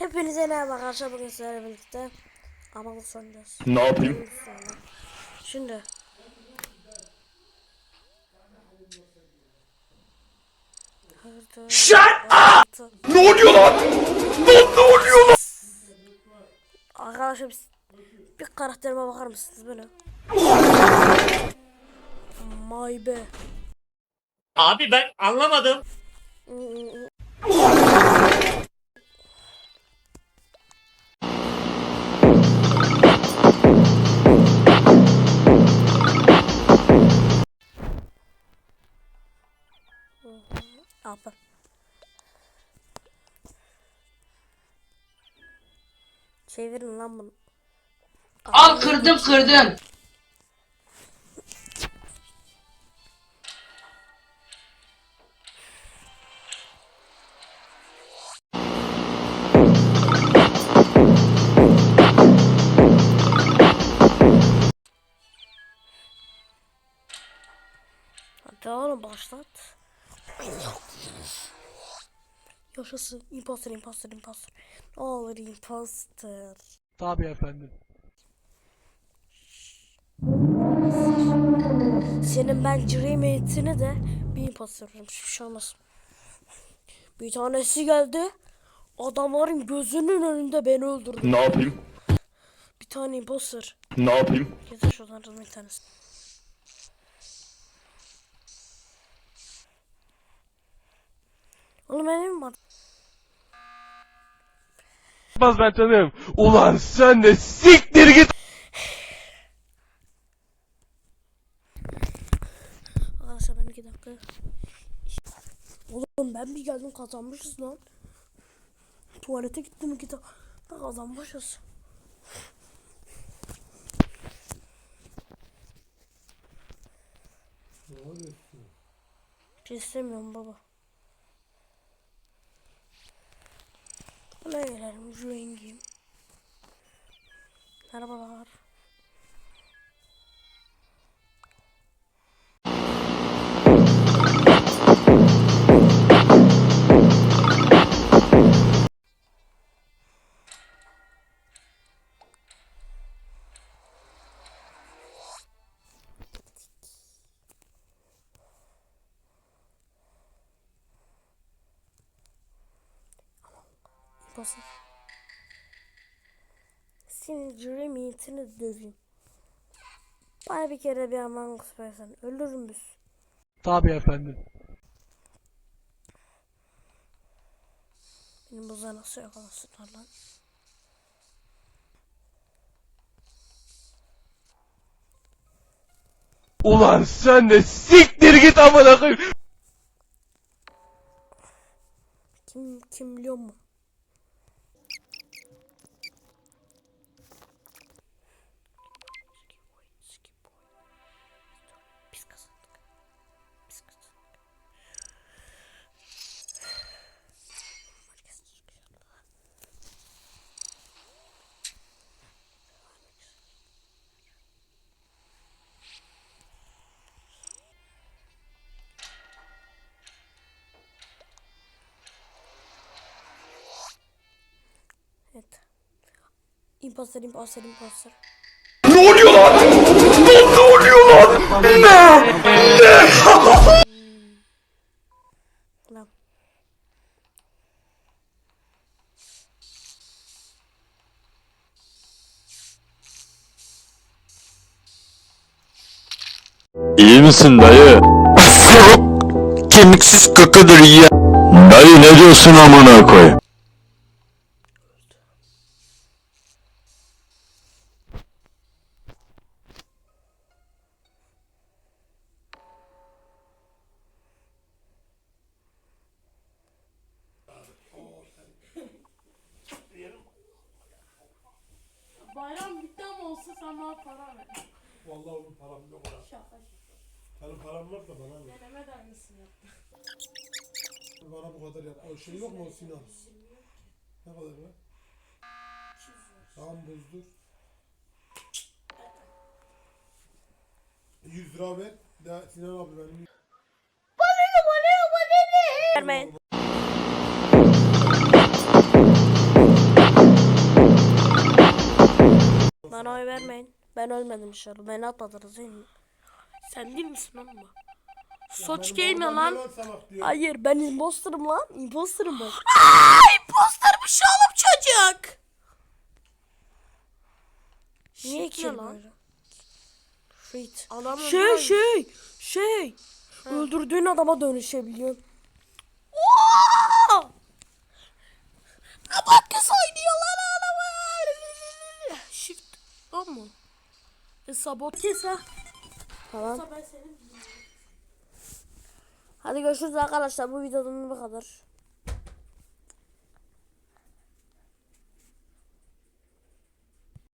Hepinize merhaba arkadaşlar bugün sizlerle birlikte Among Us oynayacağız. Ne yapayım? Şimdi Shut up! Ne oluyor lan? Lan ne oluyor lan? Arkadaşlar bir karakterime bakar mısınız böyle? My be. Abi ben anlamadım. Çevirin lan bunu. Al kırdım kırdım. Hadi oğlum başlat. Yaşasın. Imposter, imposter, imposter. Ne olur imposter. Tabii efendim. Senin ben Dreamhate'ini de bir imposter veririm. Hiçbir şey olmaz. Bir tanesi geldi. Adamların gözünün önünde beni öldürdü. Ne yapayım? Bir tane imposter. Ne yapayım? Getir şuradan bir tanesi. Oğlum benim var. Baz ben tanıyorum. Ulan sen de siktir git. Arkadaşlar ben iki dakika. Oğlum ben bir geldim kazanmışız lan. Tuvalete gittim iki dakika kazanmışız. Bir şey istemiyorum baba. Buraya gelelim rengim. Merhabalar. Basın. Senin cüremitini döveyim. Bana bir kere bir Among Us versen ölür müsün? Tabii efendim. Benim buza nasıl yakalasınlar lan? Ulan sen de siktir git amına koyayım. Kim kim biliyor mu? Imposter, imposter, imposter. Ne oluyor lan? Lan ne oluyor lan? Ne? Lan. İyi misin dayı? Kemiksiz kakadır ya. Dayı ne diyorsun amına koy? Bayram bitti ama olsa sen bana para ver. Vallahi oğlum param yok ha. Şaka şaka. Benim param var da bana ver. Deneme de aynısını yaptı. Bana bu kadar yap. O şey yok mu o Sinan? Ne kadar var? Tamam buzdur. 100 lira ver. Ya Sinan abi benim Vermeyin. Bana oy vermeyin. Ben ölmedim inşallah. Beni atmadınız değil mi? Sen değil misin oğlum Soç oğlum lan. Hayır ben imposterım lan. Imposterım ben. Postermiş oğlum çocuk. Niye ki lan? Adamın Şey var. şey şey. Öldürdüğün adama dönüşebiliyorsun. Sabot kes ha. Tamam. Ben senin Hadi görüşürüz arkadaşlar. Bu videonun bu kadar.